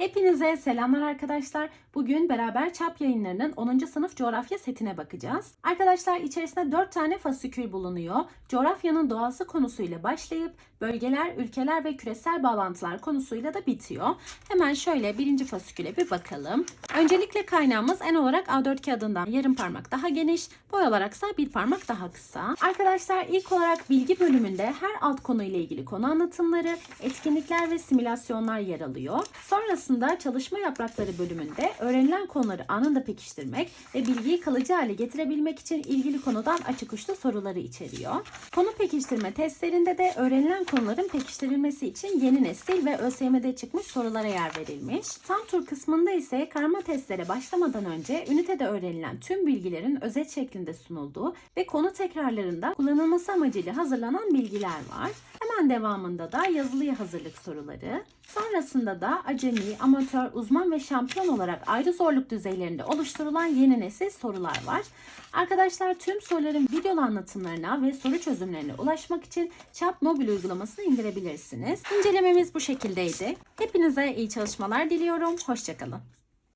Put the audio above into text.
Hepinize selamlar arkadaşlar. Bugün beraber Çap yayınlarının 10. sınıf coğrafya setine bakacağız. Arkadaşlar içerisinde 4 tane fasikül bulunuyor. Coğrafyanın doğası konusuyla başlayıp bölgeler, ülkeler ve küresel bağlantılar konusuyla da bitiyor. Hemen şöyle birinci fasiküle bir bakalım. Öncelikle kaynağımız en olarak A4 kağıdından yarım parmak daha geniş, boy olaraksa bir parmak daha kısa. Arkadaşlar ilk olarak bilgi bölümünde her alt konuyla ilgili konu anlatımları, etkinlikler ve simülasyonlar yer alıyor. Sonrasında çalışma yaprakları bölümünde öğrenilen konuları anında pekiştirmek ve bilgiyi kalıcı hale getirebilmek için ilgili konudan açık uçlu soruları içeriyor. Konu pekiştirme testlerinde de öğrenilen konuların pekiştirilmesi için yeni nesil ve ÖSYM'de çıkmış sorulara yer verilmiş. Tam tur kısmında ise karma testlere başlamadan önce ünitede öğrenilen tüm bilgilerin özet şeklinde sunulduğu ve konu tekrarlarında kullanılması amacıyla hazırlanan bilgiler var. Hemen devamında da yazılıya hazırlık soruları. Sonrasında da acemi, amatör, uzman ve şampiyon olarak ayrı zorluk düzeylerinde oluşturulan yeni nesil sorular var. Arkadaşlar tüm soruların videolu anlatımlarına ve soru çözümlerine ulaşmak için Çap mobil uygulamasını indirebilirsiniz. İncelememiz bu şekildeydi. Hepinize iyi çalışmalar diliyorum. Hoşçakalın.